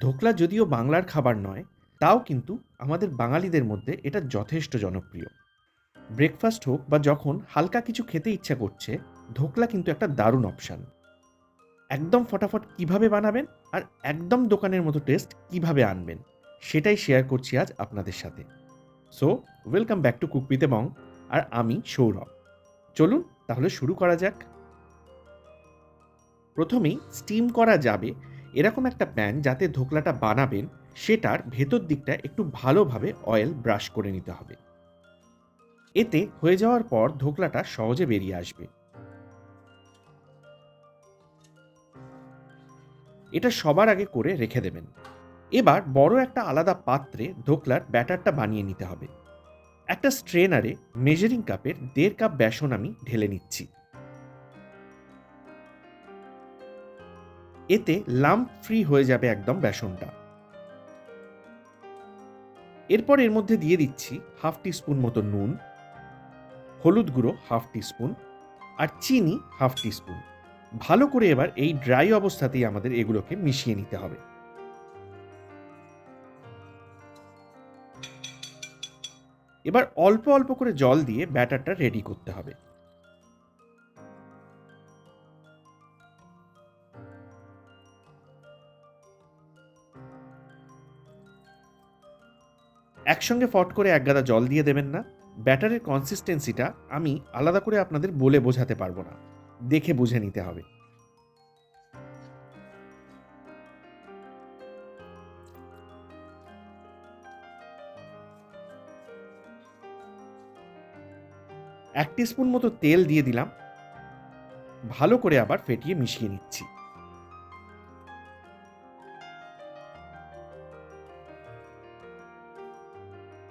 ধোকলা যদিও বাংলার খাবার নয়, তাও কিন্তু আমাদের বাঙালিদের মধ্যে এটা যথেষ্ট জনপ্রিয়। ব্রেকফাস্ট হোক বা যখন হালকা কিছু খেতে ইচ্ছা করছে, ধোকলা কিন্তু একটা দারুণ অপশান। একদম ফটাফট কীভাবে বানাবেন আর একদম দোকানের মতো টেস্ট কীভাবে আনবেন, সেটাই শেয়ার করছি আজ আপনাদের সাথে। সো, ওয়েলকাম ব্যাক টু কুকপিতে বং আর আমি সৌরভ। চলুন তাহলে শুরু করা যাক। প্রথমেই স্টিম করা যাবে এরকম একটা প্যান যাতে ধোকলাটা বানাবেন, সেটার ভেতর দিকটা একটু ভালোভাবে অয়েল ব্রাশ করে নিতে হবে। এতে হয়ে যাওয়ার পর ধোকলাটা সহজে বেরিয়ে আসবে। এটা সবার আগে করে রেখে দেবেন। এবার বড় একটা আলাদা পাত্রে ধোকলার ব্যাটারটা বানিয়ে নিতে হবে। একটা স্ট্রেনারে মেজারিং কাপের দেড় কাপ বেসন আমি ঢেলে নিচ্ছি। এতে লাম্প ফ্রি হয়ে যাবে একদম বেসনটা। এরপর এর মধ্যে দিয়ে দিচ্ছি হাফ টিস্পুন মতো নুন, হলুদ গুঁড়ো হাফ টিস্পুন আর চিনি হাফ টিস্পুন। ভালো করে এবার এই ড্রাই অবস্থাতেই আমাদের এগুলোকে মিশিয়ে নিতে হবে। এবার অল্প অল্প করে জল দিয়ে ব্যাটারটা রেডি করতে হবে। একসঙ্গে ফট করে এক গাদা জল দিয়ে দেবেন না। ব্যাটারের কনসিস্টেন্সিটা আমি আলাদা করে আপনাদের বলে বোঝাতে পারব না। দেখে বুঝে নিতে হবে। এক স্পুন মতো তেল দিয়ে দিলাম। ভালো করে আবার ফেটিয়ে মিশিয়ে নিচ্ছি।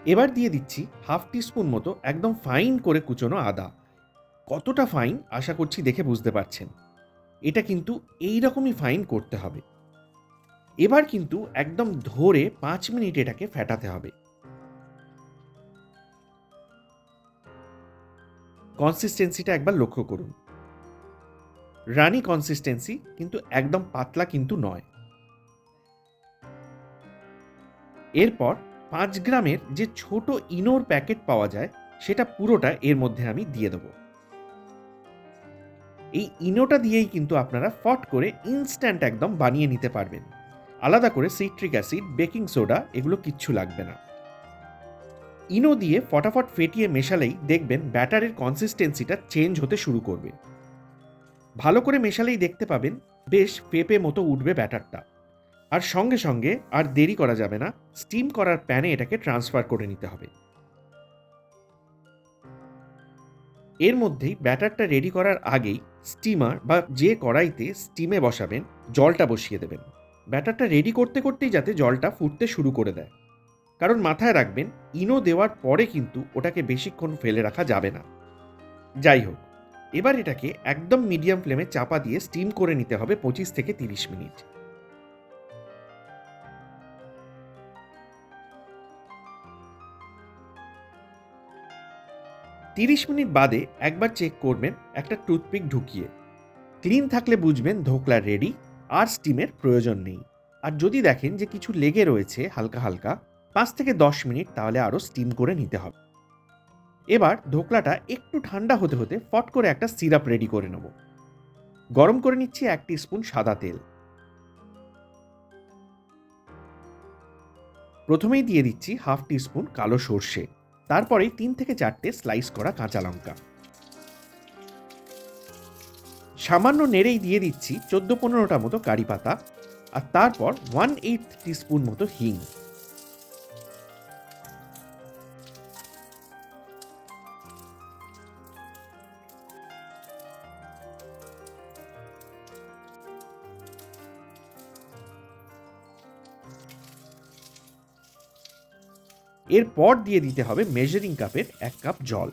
এবার দিয়ে দিচ্ছি হাফ টিস্পুন মতো একদম ফাইন করে কুচোনো আদা। কতটা ফাইন আশা করছি দেখে বুঝতে পারছেন। এটা কিন্তু এই রকমই ফাইন করতে হবে। এবার কিন্তু একদম ধরে পাঁচ মিনিট এটাকে ফেটাতে হবে। কনসিস্টেন্সিটা একবার লক্ষ্য করুন। রানি কনসিস্টেন্সি কিন্তু একদম পাতলা কিন্তু নয়। এরপর পাঁচ গ্রামের যে ছোট ইনোর প্যাকেট পাওয়া যায়, সেটা পুরোটা এর মধ্যে আমি দিয়ে দেবো। এই ইনোটা দিয়েই কিন্তু আপনারা ফট করে ইনস্ট্যান্ট একদম বানিয়ে নিতে পারবেন। আলাদা করে সিট্রিক অ্যাসিড, বেকিং সোডা, এগুলো কিচ্ছু লাগবে না। ইনো দিয়ে ফটাফট ফেটিয়ে মেশালেই দেখবেন ব্যাটারের কনসিস্টেন্সিটা চেঞ্জ হতে শুরু করবে। ভালো করে মেশালেই দেখতে পাবেন, বেশ পেপে মতো উঠবে ব্যাটারটা। আর সঙ্গে সঙ্গে আর দেরি করা যাবে না স্টিম করার প্যানে এটাকে ট্রান্সফার করে নিতে হবে। এর মধ্যেই ব্যাটারটা রেডি করার আগেই স্টিমার বা যে কড়াইতে স্টিমে বসাবেন, জলটা বসিয়ে দেবেন। ব্যাটারটা রেডি করতে করতেই যাতে জলটা ফুটতে শুরু করে দেয়। কারণ মাথায় রাখবেন, ইনো দেওয়ার পরে কিন্তু ওটাকে বেশিক্ষণ ফেলে রাখা যাবে না। যাই হোক, এবার এটাকে একদম মিডিয়াম ফ্লেমে চাপা দিয়ে স্টিম করে নিতে হবে পঁচিশ থেকে তিরিশ মিনিট। তিরিশ মিনিট বাদে একবার চেক করবেন একটা টুথপিক ঢুকিয়ে। ক্লিন থাকলে বুঝবেন ধোকলা রেডি আর স্টিমের প্রয়োজন নেই। আর যদি দেখেন যে কিছু লেগে রয়েছে হালকা হালকা, পাঁচ থেকে দশ মিনিট তাহলে আরও স্টিম করে নিতে হবে। এবার ধোকলাটা একটু ঠান্ডা হতে হতে ফট করে একটা সিরাপ রেডি করে নেব। গরম করে নিচ্ছি এক স্পুন সাদা তেল। প্রথমেই দিয়ে দিচ্ছি হাফ টিস্পুন কালো সর্ষে। তারপরেই তিন থেকে চারটে স্লাইস করা কাঁচা লঙ্কা। সামান্য নেড়েই দিয়ে দিচ্ছি চোদ্দ পনেরোটা মতো কারি পাতা আর তারপর ওয়ান এইট টিস্পুন মতো হিং। এরপর দিয়ে দিতে হবে মেজারিং কাপের এক কাপ জল।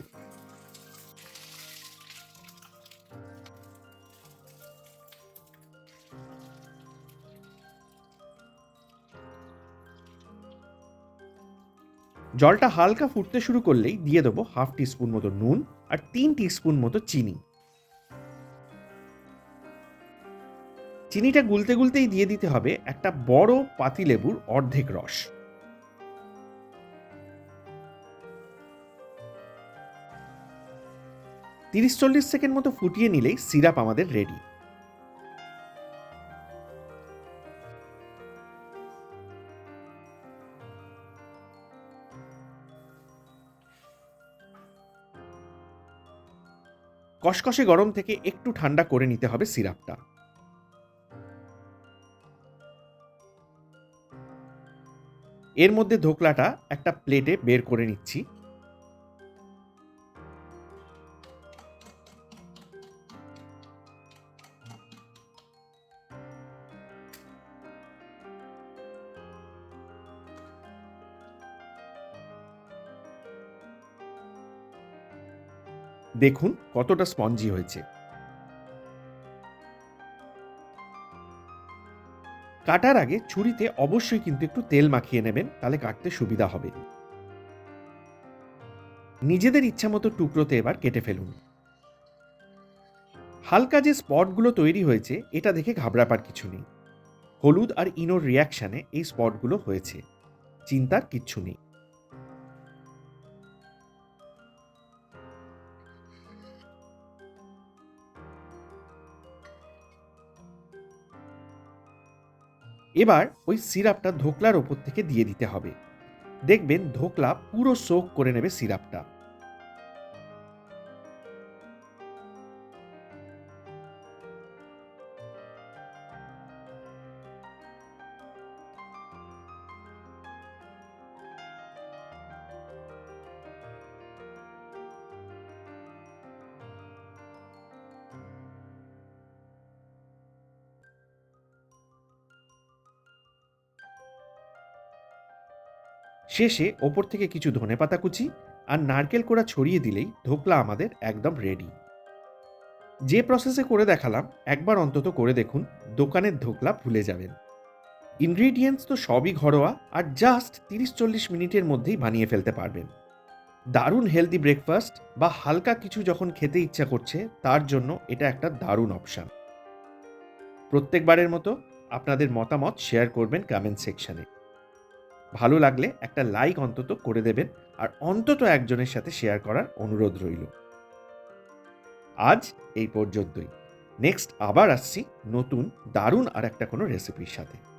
জলটা হালকা ফুটতে শুরু করলেই দিয়ে দেবো হাফ টিস্পুন মতো নুন আর তিন টিস্পুন মতো চিনি। চিনিটা গুলতে গুলতেই দিয়ে দিতে হবে একটা বড় পাতিলেবুর অর্ধেক রস। তিরিশ চল্লিশ সেকেন্ড মতো ফুটিয়ে নিলেই সিরাপ আমাদের রেডি কষকষে গরম থেকে একটু ঠান্ডা করে নিতে হবে সিরাপটা। এর মধ্যে ধোকলাটা একটা প্লেটে বের করে নিচ্ছি। দেখুন কতটা স্পঞ্জি হয়েছে। কাটার আগে ছুরিতে অবশ্যই কিন্তু একটু তেল মাখিয়ে নেবেন, তাহলে কাটতে সুবিধা হবে। নিজেদের ইচ্ছা মতো টুকরোতে এবার কেটে ফেলুন। হালকা যে স্পটগুলো তৈরি হয়েছে, এটা দেখে ঘাবড়াবার কিছু নেই। হলুদ আর ইনোর রিয়াকশানে এই স্পটগুলো হয়েছে। চিন্তার কিচ্ছু নেই। এবার ওই সিরাপটা ধোকলার ওপর থেকে দিয়ে দিতে হবে। দেখবেন ধোকলা পুরো সোক করে নেবে সিরাপটা। শেষে ওপর থেকে কিছু ধনেপাতা কুচি আর নারকেল কোড়া ছড়িয়ে দিলেই ধোকলা আমাদের একদম রেডি যে প্রসেসে করে দেখালাম, একবার অন্তত করে দেখুন, দোকানের ধোকলা ভুলে যাবেন। ইনগ্রিডিয়েন্টস তো সবই ঘরোয়া আর জাস্ট তিরিশ চল্লিশ মিনিটের মধ্যেই বানিয়ে ফেলতে পারবেন। দারুণ হেলদি ব্রেকফাস্ট বা হালকা কিছু যখন খেতে ইচ্ছা করছে, তার জন্য এটা একটা দারুণ অপশান প্রত্যেকবারের মতো আপনাদের মতামত শেয়ার করবেন কমেন্ট সেকশনে ভালো লাগলে একটা লাইক অন্তত করে দেবেন আর অন্তত একজনের সাথে শেয়ার করার অনুরোধ রইল। আজ এই পর্যন্তই। নেক্সট আবার আসছি নতুন, দারুণ আর একটা কোনো রেসিপির সাথে।